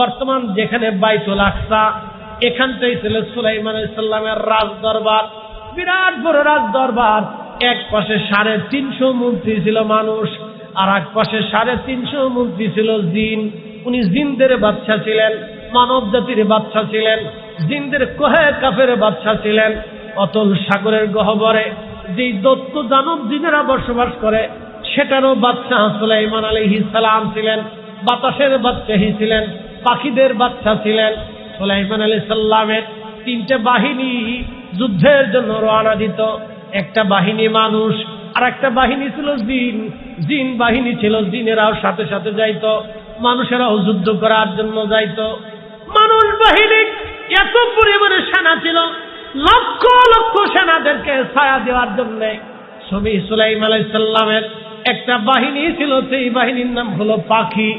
বর্তমান যেখানে বাইতুল আকসা এখানটাই ছিল সুলাইমান সাল্লামের রাজ দরবার বিরাট বড় রাজ দরবার এক পাশে সাড়ে তিনশো মন্ত্রী ছিল মানুষ, আর এক পাশে সাড়ে তিনশো মন্ত্রী ছিল জিন। উনি জিনদের বাচ্চা ছিলেন মানব জাতির বাচ্চা ছিলেন, জিনদের কোহে কাফের বাচ্চা ছিলেন। অতল সাগরের গহবরে যেই দত্ত দানব জিনেরা বসবাস করে, সেটারও বাচ্চা সুলাইমান আলাইহিস সালাম ছিলেন, বাতাসের বাচ্চাহি ছিলেন। পাখিদের বাচ্চা ছিলেন। সুলাইমান আলী সাল্লামের তিনটে বাহিনী যুদ্ধের জন্য রওনা দিত। একটা বাহিনী মানুষ আর একটা বাহিনী ছিল জিন। জিন বাহিনী ছিল, জিনেরাও সাথে সাথে যাইত। মানুষেরাও যুদ্ধ করার জন্য যাইত। মানুষ বাহিনী এত পরিমাণে সেনা ছিল, লক্ষ লক্ষ সেনাদেরকে ছায়া দেওয়ার জন্য। ছবি সুলাইম আলাইসাল্লামের একটা বাহিনী ছিল, সেই বাহিনীর নাম হলো পাখি।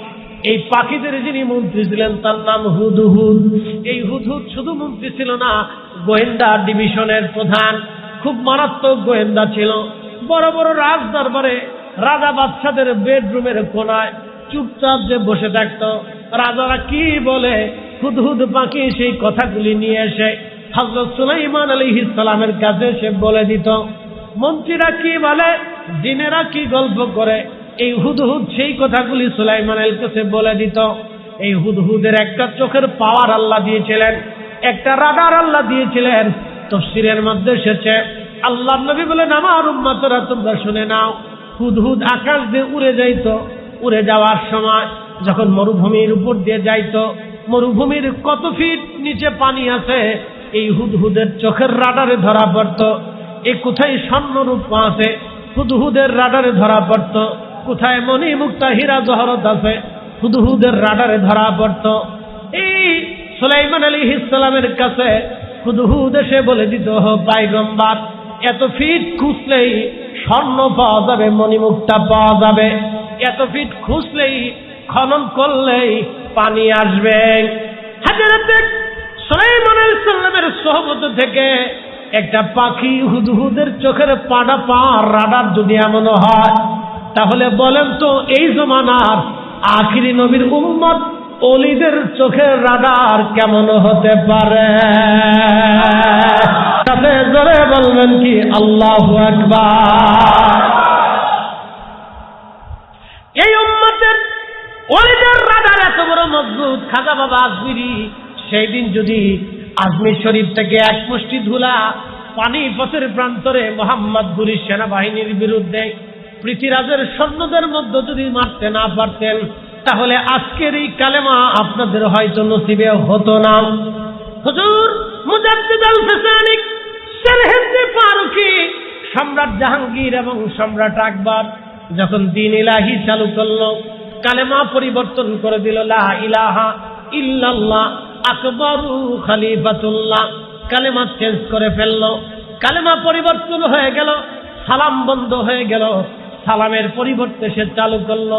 এই পাখিদের যিনি মন্ত্রী ছিলেন, তার নাম হুদহুদ এই হুদহুদ শুধু মন্ত্রী ছিল না, গোয়েন্দা ডিভিশনের প্রধান, খুব মারাত্মক গোয়েন্দা ছিল। বড় বড় রাজ দরবারে রাজা বাচ্চাদের বেডরুমের কোনায় চুপচাপ যে বসে থাকত, রাজারা কি বলে হুদহুদ পাখি সেই কথাগুলি নিয়ে এসে হজরত সুলাইমান আলী ইসলামের কাছে সে বলে দিত, মন্ত্রীরা কি বলে জিনেরা কি গল্প করে এই হুদহুদ সেই কথাগুলি সুলাইমান আলীর কাছে বলে দিত। এই হুদহুদের একটা চোখের পাওয়ার আল্লাহ দিয়েছিলেন, একটা রাডার আল্লাহ দিয়েছিলেন, তফসিরের মধ্যে এসেছে আল্লাহ নবী বলেন, আমার উম্মাতরা তোমরা শুনে নাও, হুদহুদ আকাশ দিয়ে উড়ে যাইত। উড়ে যাওয়ার সময় যখন মরুভূমির উপর দিয়ে যাইত, মরুভূমির কত ফিট নিচে পানি আছে, এই হুদহুদের চোখের রাডারে ধরা পড়ত। এ কোথায় স্বর্ণরূপ আছে? হুদহুদের রাডারে ধরা পড়ত। কোথায় মণি মুক্তা হীরা জহরত আছে? হুদহুদের রাডারে ধরা পড়ত। এই সুলাইমান আলী ইসলামের কাছে হুদহুদ এসে বলে দিত পাইগম্বার, এত ফিট খুঁজলেই স্বর্ণ পাওয়া যাবে মণিমুক্তা পাওয়া যাবে। এত ফিট খুঁজলেই খনন করলেই পানি আসবে। হাজারাতে সহমত থেকে একটা পাখি হুদহুদের চোখের পাড়া পা রাডার যদি এমন হয় তাহলে বলেন তো, এই জমানার আখিরি নবীর উম্মত অলিদের চোখের রাডার কেমন হতে পারে? সাথে জোরে বলবেন কি, আল্লাহ একবার এই উম্মতের অলিদের রাডার এত বড় মজবুত খাজা বাবা আজমিরি সেই দিন যদি আজমির শরীফ থেকে এক মুষ্টি ধুলা পানি পথের প্রান্তরে মোহাম্মদ গুরি সেনাবাহিনীর বিরুদ্ধে পৃথিরাজের সৈন্যদের মধ্যে যদি মারতে না পারতেন, তাহলে আজকের এই কালেমা আপনাদের হয়তো নসিবে হতো না। হুজুর, মুজাদ্দিদ ফারুকি, সম্রাট জাহাঙ্গীর এবং সম্রাট আকবর যখন দিন ইলাহি চালু করল, কালেমা পরিবর্তন করে দিল, লা ইলাহা ইল্লাল্লাহ, আকবরু খালিফাতুল্লাহ, কালেমা চেঞ্জ করে ফেলল। কালেমা পরিবর্তন হয়ে গেল, সালাম বন্ধ হয়ে গেল। সালামের পরিবর্তে সে চালু করল।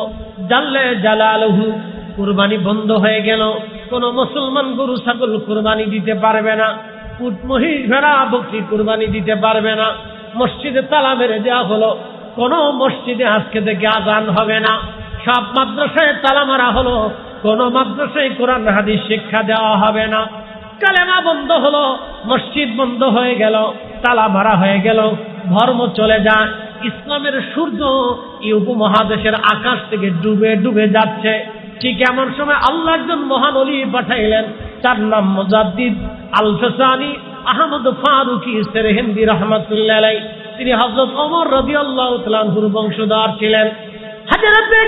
জানলে জালালহু কুরবানি বন্ধ হয়ে গেল। কোন মুসলমান গরু, ছাগল কুরবানি দিতে পারবে না। উট, মহিষ, ভেড়া, বকরি কুরবানি দিতে পারবে না। মসজিদে তালা মেরে দেওয়া হলো, কোন মসজিদে আজকে থেকে আজান হবে না। সব মাদ্রাসায় তালা মারা হলো, কোন মাদ্রাসায় কোরআন, হাদিস শিক্ষা দেওয়া হবে না। কালেমা বন্ধ হলো, মসজিদ বন্ধ হয়ে গেল তালা মারা হয়ে গেল, ধর্ম চলে যায়। ইসলামের সূর্য এই উপমহাদেশের আকাশ থেকে ডুবে ডুবে যাচ্ছে। ঠিক এমন সময় আল্লাহ একজন মহান অলি পাঠাইলেন, তার নাম মুজাদ্দিদ আল ফেসানি আহমদ ফারুকি সেরহেন্দি রহমতুল্লাহ তিনি হজরত অমর রবি আল্লাহ বংশধর ছিলেন। হাজারাতে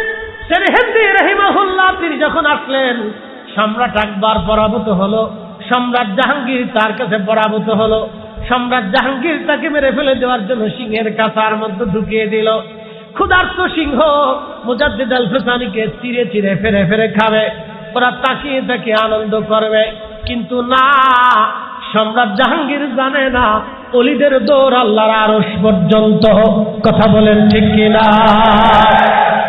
রহিমাহুল্লাহ, তিনি যখন আসলেন, সম্রাট আকবর পরাভূত হলো, সম্রাট জাহাঙ্গীর তার কাছে পরাভূত হলো। সম্রাট জাহাঙ্গীর তাকে মেরে ফেলে দেওয়ার জন্য সিংহের কাছার মধ্যে ঢুকিয়ে দিল। ক্ষুধার্ত সিংহ মুজাদ্দিদ আল ফেসানিকে চিরে চিরে ফেরে ফেরে খাবে। ওরা তাকিয়ে তাকে আনন্দ করবে। কিন্তু না, সম্রাট জাহাঙ্গীর জানে না, অলিদের দৌড় আল্লাহর আরস পর্যন্ত। কথা বলেন ঠিক কিনা?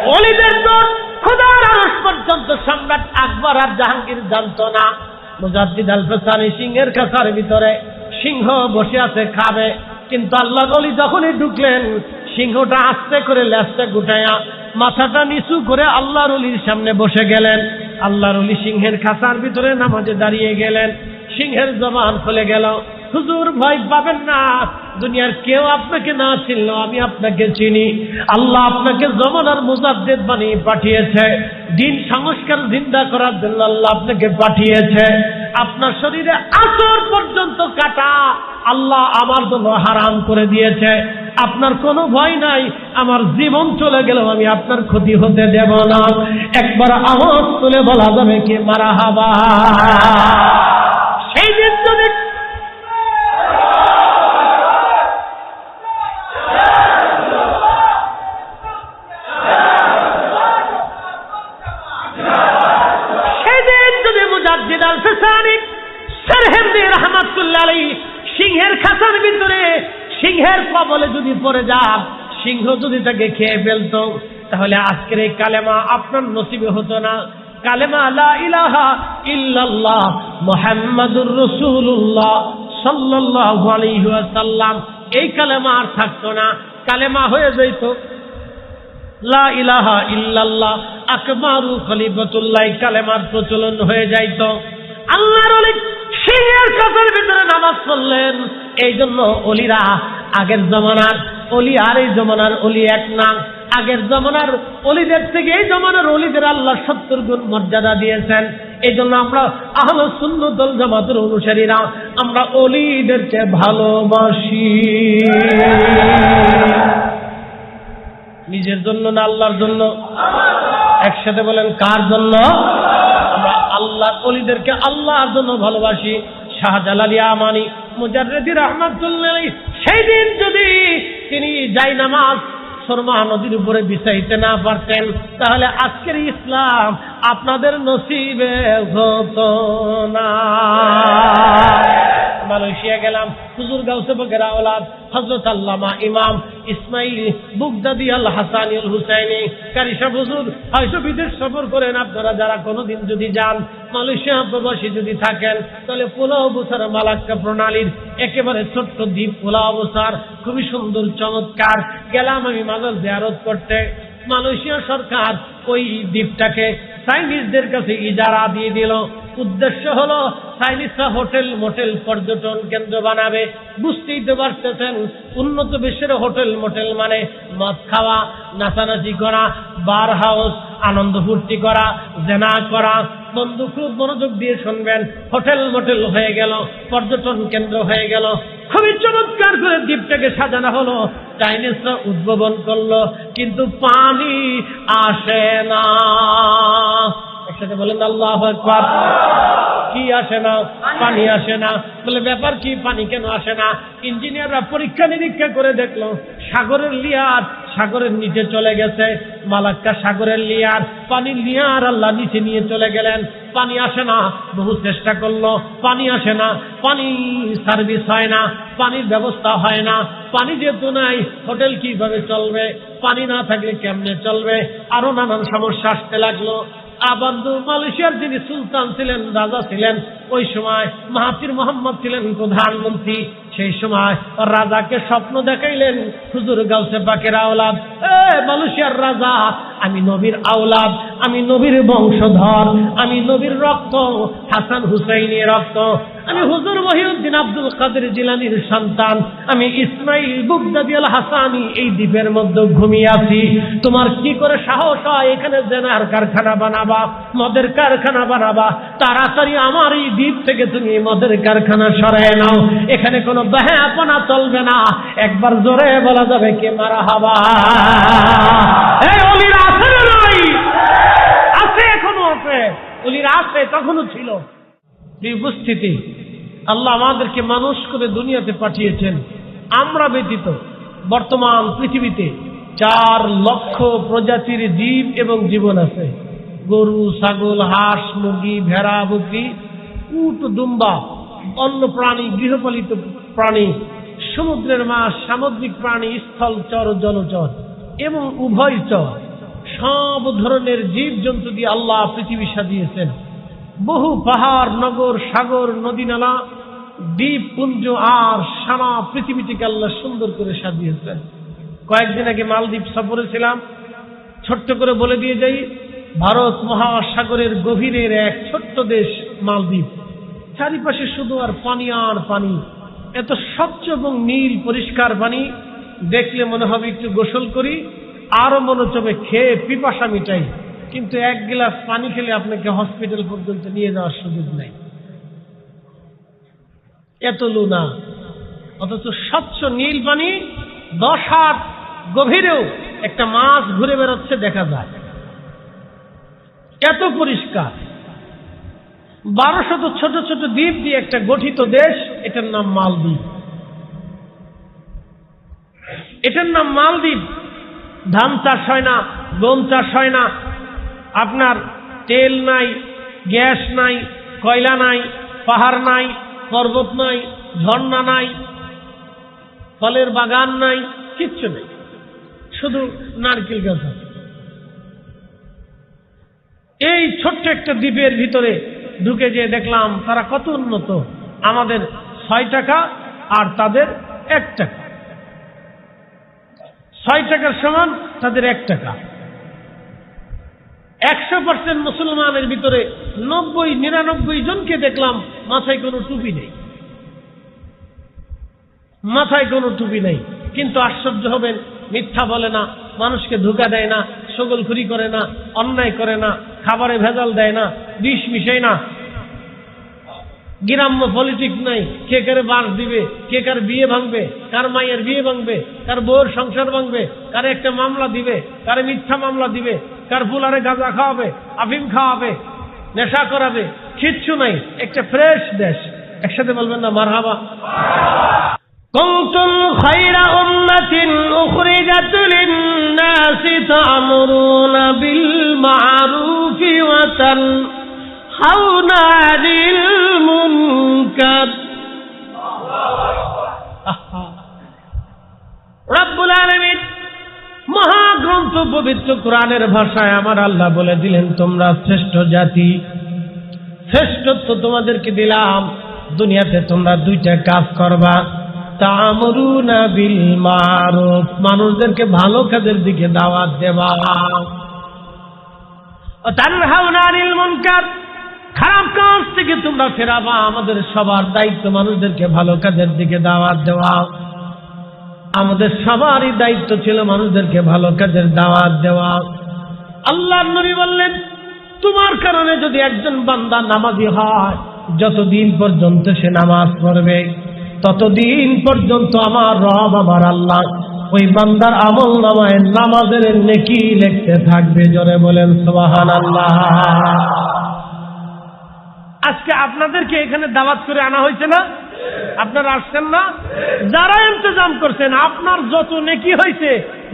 অলিদের দৌড় খোদার আরস পর্যন্ত সম্রাট আকবর আর জাহাঙ্গীর জানতো না। মুজাদ্দিদ আল ফেসানি সিংহের কাছার ভিতরে সিংহ বসে আছে, খাবে। কিন্তু আল্লাহ অলি যখনই ঢুকলেন, সিংহটা আস্তে করে ল্যাসটা গুটাইয়া মাথাটা নিচু করে আল্লাহ অলির সামনে বসে গেলেন। আল্লাহ অলি সিংহের খাসার ভিতরে নামাজে দাঁড়িয়ে গেলেন। সিংহের জবান খুলে গেল। হুজুর, ভয় পাবেন না। দুনিয়ার কেউ আপনাকে না চিনল আমি আপনাকে চিনি। আল্লাহ আপনাকে জমানার মুজাদ্দেদ বানিয়ে পাঠিয়েছে। দিন সংস্কার জিন্দা করার জন্য আল্লাহ আপনাকে পাঠিয়েছে। আপনার শরীরে আসর পর্যন্ত কাটা আল্লাহ আমার জন্য হারাম করে দিয়েছে। আপনার কোনো ভয় নাই, আমার জীবন চলে গেলেও আমি আপনার ক্ষতি হতে দেব না। একবার আওয়াজ তুলে বলা যাবে কি মারা হাবা সেই দিন যদি কবলে যদি পড়ে যান সিংহ যদি তাকে খেয়ে ফেলতো, তাহলে আজকের এই কালেমা আপনার নসিবে হতো না। কালেমা, লা ইলাহা ইল্লাল্লাহ মুহাম্মাদুর রাসূলুল্লাহ সাল্লাল্লাহু আলাইহি ওয়াসাল্লাম। এই কালেমা আর থাকতো না। কালেমা হয়ে যাইতো। লা ইলাহা ইল্লাল্লাহ কালেমার প্রচলন হয়ে যাইতো। আল্লাহর অনেক সিংহের কাছের ভিতরে নামাজ পড়লেন। এই জন্য অলিরা আগের জমানার অলি আর এই জমানার অলি এক না। আগের জমানার অলিদের থেকে এই জমানার অলিদের আল্লাহ সত্তর গুণ মর্যাদা দিয়েছেন। এই জন্য আমরা আহল সুন্নতল জামাতের অনুসারীরা আমরা অলিদেরকে ভালোবাসি। নিজের জন্য না আল্লাহর জন্য? একসাথে বলেন, কার জন্য? আমরা আল্লাহ অলিদেরকে আল্লাহর জন্য ভালোবাসি। শাহজালালি আমানি মুজাররেদি রহমাতুল্লাহ সেই দিন যদি তিনি যাই নামাজ সরমা নদীর উপরে বিছাইতে না পারতেন, তাহলে আজকের ইসলাম আপনাদের নসিবে হতো না। মালয়েশিয়া গেলাম, হুজুর গাউসে বগেরা ওলাদ হজরত আল্লামা ইমাম ইসমাইল বুগদাদি আল হাসানি আল হুসাইনি। কারিশা হুজুর, হয়তো বিদেশ সফর করেন আপনারা যারা কোনোদিন যদি যান, মালয়েশিয়া প্রবাসী যদি থাকেন, তাহলে পোলাও বসার মালাক্কা প্রণালীর একেবারে ছোট্ট দ্বীপ পোলাও বসার খুবই সুন্দর, চমৎকার। গেলাম আমি মাজার জিয়ারত করতে। মালয়েশিয়া সরকার ওই দ্বীপটাকে চাইনিজদের কাছে ইজারা দিয়ে দিল। উদ্দেশ্য হলো চাইনিজরা হোটেল, মোটেল পর্যটন কেন্দ্র বানাবে। বুঝতেই তো পারতেছেন, উন্নত বিশ্বের হোটেল, মোটেল মানে মদ খাওয়া, নাচানাচি করা, বার হাউস, আনন্দ ফুর্তি করা, জেনা করা। বন্ধু খুব মনোযোগ দিয়ে শুনবেন, হোটেল, মোটেল হয়ে গেল, পর্যটন কেন্দ্র হয়ে গেল। খুবই চমৎকার করে দ্বীপটাকে সাজানো হলো। চাইনিজরা উদ্ভাবন করল, কিন্তু পানি আসে না। একসাথে বলেন, আল্লাহ কি আসে না? পানি আসে না। বলে, ব্যাপার কি? পানি কেন আসে না? ইঞ্জিনিয়াররা পরীক্ষা নিরীক্ষা করে দেখল, সাগরের লিয়ার সাগরের নিচে চলে গেছে। মালাক্কা সাগরের লিয়ার, পানির লিয়ার আল্লাহ নিচে নিয়ে চলে গেলেন। পানি আসে না, বহু চেষ্টা করল, পানি আসে না, পানি সার্ভিস হয় না, পানির ব্যবস্থা হয় না। পানি যেহেতু নাই, হোটেল কীভাবে চলবে? পানি না থাকলে কেমনে চলবে? আরও নানান সমস্যা আসতে লাগল। আবান্দু মালয়েশিয়ার যিনি সুলতান ছিলেন, রাজা ছিলেন, ওই সময় মাহাতির মোহাম্মদ ছিলেন প্রধানমন্ত্রী। সেই সময় রাজাকে স্বপ্ন দেখাইলেন, হুজুর গাউসে পাকের আওলাদ, এ মালয়েশিয়ার রাজা, আমি নবীর আওলাদ আমি নবীর বংশধর, আমি নবীর রক্ত, হাসান হুসাইনের রক্ত, আমি হুজুর মহিউদ্দিন আব্দুল কাদের জিলানির সন্তান, আমি ইসমাইল বুগদাদি আল হাসানি এই দ্বীপের মধ্যে ঘুমিয়ে আছি। তোমার কি করে সাহস হয় এখানে জেনার কারখানা বানাবা, মদের কারখানা বানাবা? তাড়াতাড়ি আমার এই দ্বীপ থেকে তুমি মদের কারখানা সরায় নাও। এখানে কোনো বেহাপনা চলবে না। একবার জোরে বলা যাবে কে মারা হাবা। এই আছে না নাই আছে এখনও আছে অলিরা আছে তখনও ছিল। উপস্থিতি আল্লাহ আমাদেরকে মানুষ করে দুনিয়াতে পাঠিয়েছেন, আমরা ব্যতীত বর্তমান পৃথিবীতে চার লক্ষ প্রজাতির জীব এবং জীবন আছে। গরু, ছাগল, হাঁস, মুরগি, ভেড়া, বকরি, উট, দুম্বা অন্য প্রাণী, গৃহপালিত প্রাণী, সমুদ্রের মাছ, সামুদ্রিক প্রাণী, স্থল চর, জলচর এবং উভয় চর। সব ধরনের জীব জন্তু দিয়ে আল্লাহ পৃথিবী সাজিয়েছেন। বহু পাহাড়, নগর, সাগর, নদী, নালা, দ্বীপ, পুঞ্জ, আর সারা পৃথিবীটিকে আল্লাহ সুন্দর করে সাজিয়েছেন। কয়েকদিন আগে মালদ্বীপ সফরে ছিলাম। ছোট্ট করে বলে দিয়ে যাই, ভারত মহাসাগরের গভীরের এক ছোট্ট দেশ মালদ্বীপ। চারিপাশে শুধু আর পানি আর পানি। এত স্বচ্ছ এবং নীল পরিষ্কার পানি। দেখলে মনে হবে একটু গোসল করি। আরও মনে চবে খেয়ে পিপাসা মিটাই। কিন্তু এক গ্লাস পানি খেলে আপনাকে হসপিটাল পর্যন্ত নিয়ে যাওয়ার সুযোগ নাই। এত লুনা। অথচ স্বচ্ছ নীল পানি দশ হাত গভীরেও একটা মাছ ঘুরে বেড়াচ্ছে দেখা যায়। এত পরিষ্কার। বারোশত ছোট ছোট দ্বীপ দিয়ে একটা গঠিত দেশ, এটার নাম মালদ্বীপ। এটার নাম মালদ্বীপ। ধান চাষ হয় না, গম চাষ হয় না। আপনার তেল নাই, গ্যাস নাই, কয়লা নাই, পাহাড় নাই, পর্বত নাই, ঝর্ণা নাই, ফলের বাগান নাই, কিচ্ছু নেই। শুধু নারকেল গাছ এই ছোট্ট একটা দ্বীপের ভিতরে ঢুকে যেয়ে দেখলাম, তারা কত উন্নত। আমাদের ছয় টাকা আর তাদের এক টাকা। ছয় টাকার সমান, তাদের এক টাকা। একশো পার্সেন্ট মুসলমানের ভিতরে নব্বই, নিরানব্বই জনকে দেখলাম, মাথায় কোনো টুপি নেই। মাথায় কোনো টুপি নেই। কিন্তু আশ্চর্য হবেন, মিথ্যা বলে না, মানুষকে ধোকা দেয় না সগলখুরি করে না, অন্যায় করে না, খাবারে ভেজাল দেয় না, বিষ মিশায় না গ্রাম্য পলিটিক্স নাই কে কারে বাস দিবে কে কার বিয়ে ভাঙবে কার মায়ের বিয়ে ভাঙবে কার বউয়ের সংসার ভাঙবে কারে একটা মামলা দিবে কারে মিথ্যা মামলা দিবে কার ফুলারে গাঁজা খাওয়াবে আফিম খাওয়াবে নেশা করাবে কিচ্ছু নাই একটা ফ্রেশ দেশ একসাথে বলবেন না মারহাবা كنتم خير أمة أخرجت للناس تأمرون بالمعروف وتنهون عن المنكر রব্বুল আলমিন মহাগ্রন্থ পবিত্র কোরআনের ভাষায় আমার আল্লাহ বলে দিলেন তোমরা শ্রেষ্ঠ জাতি শ্রেষ্ঠত্ব তোমাদেরকে দিলাম দুনিয়াতে তোমরা দুইটা কাজ করবা তামরুনা বিল মারুফ মানুষদেরকে ভালো কাজের দিকে দাওয়াত দেবা তানহাউনা আনিল মুনকার খারাপ কাজ থেকে তোমরা ফেরাবা, আমাদের সবার দায়িত্ব মানুষদেরকে ভালো কাজের দিকে দাওয়াত দেওয়া। আমাদের সবারই দায়িত্ব ছিল মানুষদেরকে ভালো কাজের দাওয়াত দেওয়া। আল্লাহ নবী বললেন, তোমার কারণে যদি একজন বান্দা নামাজি হয়, যতদিন পর্যন্ত সে নামাজ পড়বে, ততদিন পর্যন্ত আমার রব আমার আল্লাহ। ওই বান্দার আমল নামায় নামাজের নেকি লিখতে থাকবে। জোরে বলেন সোহান আল্লাহ আজকে আপনাদেরকে এখানে দাওয়াত করে আনা হয়েছে না? আপনারা আসছেন না? যারা ইন্তজাম করছেন, আপনার যত নেকি হয়েছে,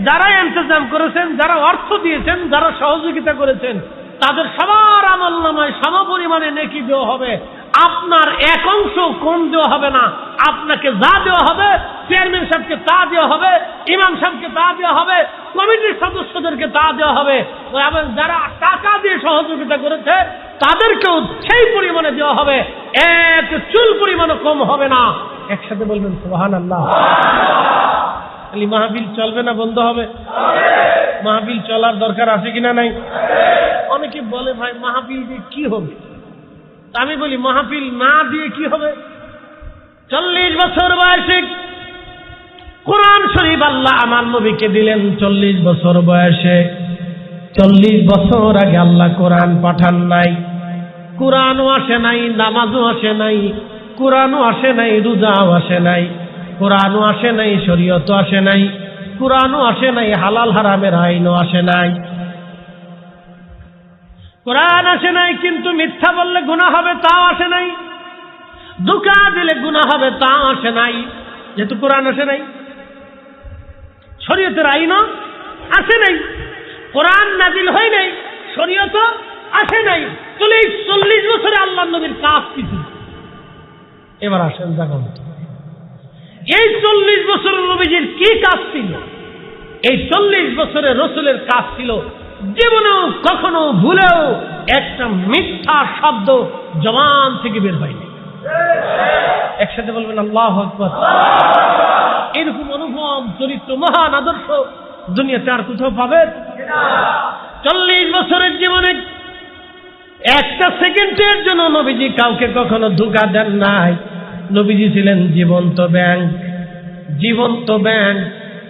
যারা ইন্তজাম করেছেন, যারা অর্থ দিয়েছেন, যারা সহযোগিতা করেছেন, তাদের সবার আমল নামায় সম পরিমাণে নেকি দেওয়া হবে। আপনার এক অংশ কম দেওয়া হবে না, আপনাকে যা দেওয়া হবে চেয়ারম্যান সাহেবকে তা দেওয়া হবে, ইমাম সাহেবকে তা দেওয়া হবে, কমিটির সদস্যদেরকে তা দেওয়া হবে। এবং যারা টাকা দিয়ে সহযোগিতা করেছে, তাদেরকেও সেই পরিমাণে দেওয়া হবে। এক চুল পরিমাণও কম হবে না। একসাথে বলবেন সোহান আল্লাহ খালি মাহবিল চলবে না, বন্ধ হবে। মাহবিল চলার দরকার আছে কিনা নাই? অনেকে বলে, ভাই মাহবিল দিয়ে কি হবে? আমি বলি, মাহফিল না দিয়ে কি হবে? চল্লিশ বছর বয়সে কোরআন শরীফ আল্লাহ আমার নবীকে দিলেন চল্লিশ বছর বয়সে। চল্লিশ বছর আগে আল্লাহ কোরআন পাঠান নাই। কোরআনও আসে নাই, নামাজও আসে নাই, কোরআনও আসে নাই, রোজাও আসে নাই, কোরআনও আসে নাই, শরীয়তও আসে নাই, কোরআনও আসে নাই, হালাল হারামের আইনও আসে নাই। কোরআন আসে নাই কিন্তু মিথ্যা বললে গুণা হবে, তাও আসে নাই। দুকা দিলে গুণা হবে, তাও আসে নাই। যেহেতু কোরআন আসে নাই শরীয়তের আইনও আসে নাই। কোরআন নাজিল হয় নাই, শরীয়ত আসে নাই। চল্লিশ চল্লিশ বছরে আল্লাহ নবীর কাজ কিছু এবার আসেন, দেখুন। এই চল্লিশ বছরের নবীজির কি কাজ ছিল? এই চল্লিশ বছরের রসুলের কাজ ছিল জীবনেও কখনো ভুলেও একটা মিথ্যা শব্দ জমান থেকে বের হয়নি। একসাথে বলবেন, আল্লাহ আকবর। এরকম অনুভব, চরিত্র মহান, আদর্শ। দুনিয়াতে আর কোথাও পাবেন চল্লিশ বছরের জীবনে একটা সেকেন্ডের জন্য নবীজি কাউকে কখনো ধোকা দেন নাই। নবীজি ছিলেন জীবন্ত ব্যাংক। জীবন্ত ব্যাংক।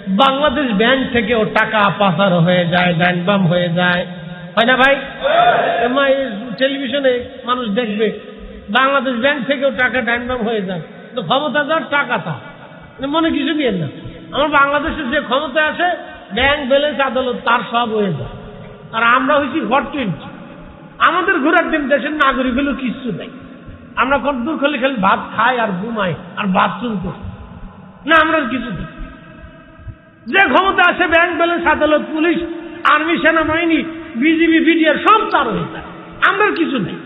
বাংলাদেশ ব্যাংক থেকেও টাকা পাচার হয়ে যায়, ব্যাংক বাম হয়ে যায়। হয় না ভাই? টেলিভিশনে মানুষ দেখবে, বাংলাদেশ ব্যাংক থেকেও টাকা ডাইন বাম হয়ে যায়। তো ক্ষমতা যার টাকা তা মানে কিছু নিয়ে না? আমার বাংলাদেশের যে ক্ষমতা আছে ব্যাংক ব্যালেন্স আদালত, তার সব হয়ে যায়। আর আমরা হয়েছি হট টোয়েন্টি আমাদের ঘোরার দিন দেশের নাগরিক হলো কিচ্ছু নেই। আমরা কতদূর খালি খালি ভাত খাই আর ঘুমাই আর বাথরুম করি। না, আমরা কিছু নেই যে ক্ষমতা আছে ব্যাংক ব্যালেন্স আদালত, পুলিশ আর্মি সেনাবাহিনী বিজিবি বিডিআর সব তার হয়ে যায়। আমরা কিছু নেই।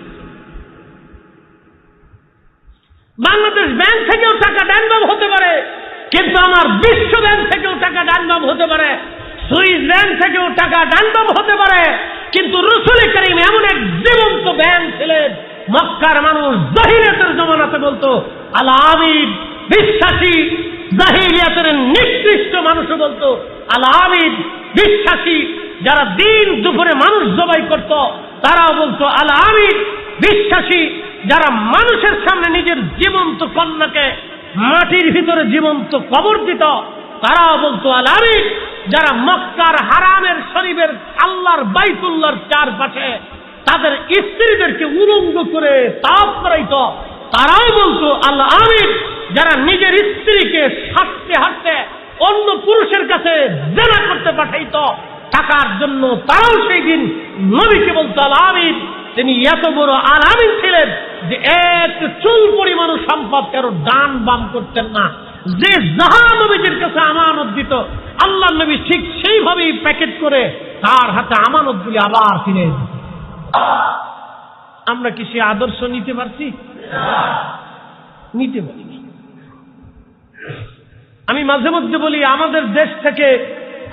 বাংলাদেশ ব্যাংক থেকেও টাকা ডানবাম হতে পারে। কিন্তু আমার বিশ্ব ব্যাংক থেকেও টাকা ডানবাম হতে পারে ব্যাংক থেকেও টাকা ডানবাম হতে পারে, কিন্তু রসুল করিম এমন এক জীবন্ত ব্যাংক ছিলেন, মক্কার মানুষ জাহিরিয়াতের জমানাতে বলতো আমির বিশ্বাসী জাহিরিয়াতের নিকৃষ্ট মানুষও বলতো আমির বিশ্বাসী যারা দিন দুপুরে মানুষ জবাই করত, তারাও বলতো আমির বিশ্বাসী যারা মানুষের সামনে নিজের জীবন্ত কন্যাকে মাটির ভিতরে জীবন্ত কবর দিত। তারাও বলতো আলামি যারা মক্কার হারামের শরীফের আল্লাহর বাইতুল্লাহর চারপাশে তাদের স্ত্রীদেরকে উলঙ্গ করে তাপ করাইত তারাও বলতো আল্লাহ আমির যারা নিজের স্ত্রীকে হাঁটতে হাঁটতে অন্য পুরুষের কাছে জেনা করতে পাঠাইত টাকার জন্য তারাও সেই দিন নবীকে বলতো আল্লাহ আমির তিনি এত বড় আলামিন ছিলেন যে এক চুল পরিমাণ সম্পদ কারও ডান বাম করতেন না। যে যাহা নবীজির কাছে আমানত দিত আল্লাহ নবী ঠিক সেইভাবেই প্যাকেট করে তার হাতে আমানত গুলি আবার ফিরে আমরা কি সে আদর্শ নিতে পারছি? নিতে পারি আমি মাঝে মধ্যে বলি, আমাদের দেশ থেকে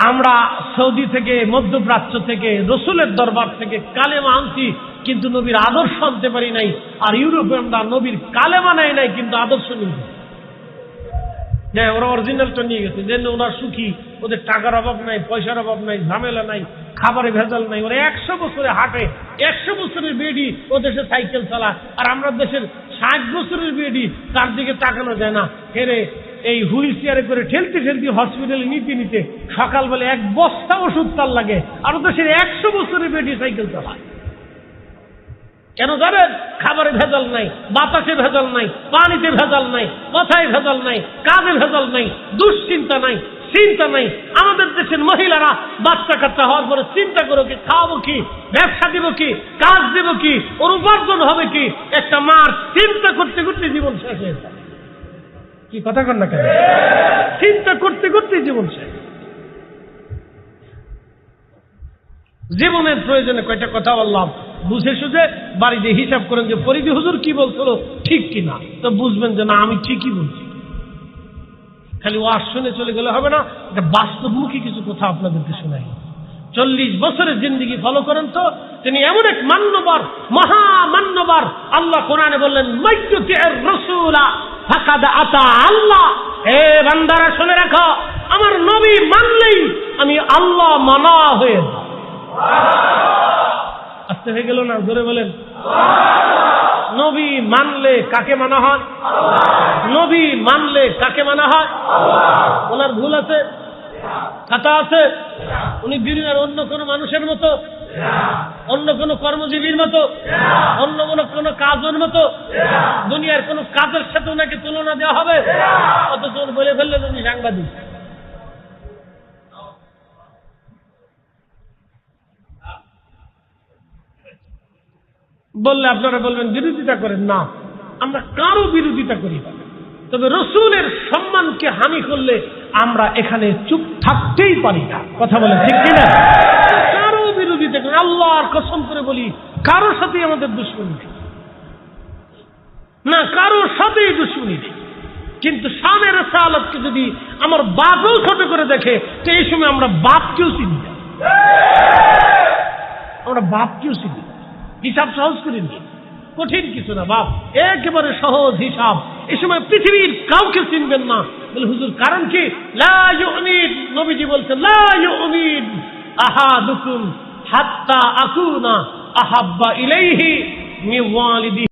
আমরা সৌদি থেকে, মধ্যপ্রাচ্য থেকে, রসুলের দরবার থেকে কালেমা আনছি কিন্তু নবীর আদর্শ আনতে পারি নাই, আর ইউরোপে আমরা নবীর কালেমা নেয় নাই, কিন্তু আদর্শ নিয়ে হ্যাঁ ওরা অরিজিনালটা নিয়ে গেছে। যে ওরা সুখী, ওদের টাকার অভাব নাই, পয়সার অভাব নাই, ঝামেলা নাই খাবারে ভেজাল নাই। ওরা একশো বছরে হাঁটে, একশো বছরের বেডি ও দেশে সাইকেল চালা আর আমরা দেশের ষাট বছরের বেডি তার দিকে তাকানো যায় না। হেরে এই হুইল চেয়ারে করে ঠেলতে ঠেলতে হসপিটালে নিতে নিতে সকালবেলা এক বস্তা ওষুধ তার লাগে, আর দেশের একশো বছরের বেডি সাইকেল চালায়। কেন জানেন খাবারে ভেজাল নাই, বাতাসে ভেজাল নাই, পানিতে ভেজাল নাই, কথায় ভেজাল নাই, কাজে ভেজাল নাই, দুশ্চিন্তা নাই, চিন্তা নাই। আমাদের দেশের মহিলারা বাচ্চা কাচ্চা হওয়ার পরে চিন্তা করো কি খাওয়াবো কি, ব্যবসা দিব কি, কাজ দিব কি, ওর উপার্জন হবে কি? একটা মার চিন্তা করতে করতে জীবন শেষ হয়ে যায় কি কথা না কেন? চিন্তা করতে করতে জীবন শেষ। জীবনের প্রয়োজনে কয়টা কথা বললাম? বুঝে সুঝে বাড়িতে হিসাব করেন যে, ফরিদি হুজুর কি বলছিল? ঠিক কিনা তো বুঝবেন যে, না, আমি ঠিকই বলছি। খালি ওয়াজ শুনে চলে গেলে হবে না। এটা বাস্তবমুখী কিছু কথা আপনাদেরকে শোনাই। চল্লিশ বছরের জিন্দিগি ফলো করেন তো, তিনি এমন এক মান্যবার, মহা মান্যবার। আল্লাহ কোরআনে বললেন আতা আল্লাহ। হে বান্দারা, শুনে রাখো, আমার নবী মানলেই আমি আল্লাহ মানা হয়ে আসতে হয়ে গেল না? জোরে বলেন। নবী মানলে কাকে মানা হয়? নবী মানলে কাকে মানা হয়? ওনার ভুল আছে? খাতা আছে? উনি দুনিয়ার অন্য কোনো মানুষের মতো? অন্য কোনো কর্মজীবীর মতো? অন্য কোনো কোনো কাজের মতো? দুনিয়ার কোনো কাজের সাথে ওনাকে তুলনা দেওয়া হবে? অথচ বলে ফেললেন উনি সাংবাদিক। বললে আপনারা বলবেন, বিরোধিতা করেন? না। আমরা কারও বিরোধিতা করি না। তবে রসুলের সম্মানকে হানি করলে আমরা এখানে চুপ থাকতেই পারি না। কথা বলে ঠিক কিনা? কারও বিরোধিতা করি আল্লাহর কসম করে বলি কারোর সাথে আমাদের দুশ্মনী নেই। না কারোর সাথেই দুশ্মনী নেই। কিন্তু সামের সালাতকে যদি আমার বাপও ছোট করে দেখে, তো এই সময় আমরা বাপকেও চিনি না। আমরা বাপকেও চিনি হিসাব সহজ করে নিয়ে কঠিন কিছু না, বাপ। একেবারে সহজ হিসাব। এ সময় পৃথিবীর কাউকে চিনবেন না। বলে হুজুর, কারণ কি? লা ইউমিন। নবীজি বলছে লা ইউমিন। আহা দুকুম হাত্তা আকুনা আহাব্বা ইলাইহি মিন ওয়ালিদি।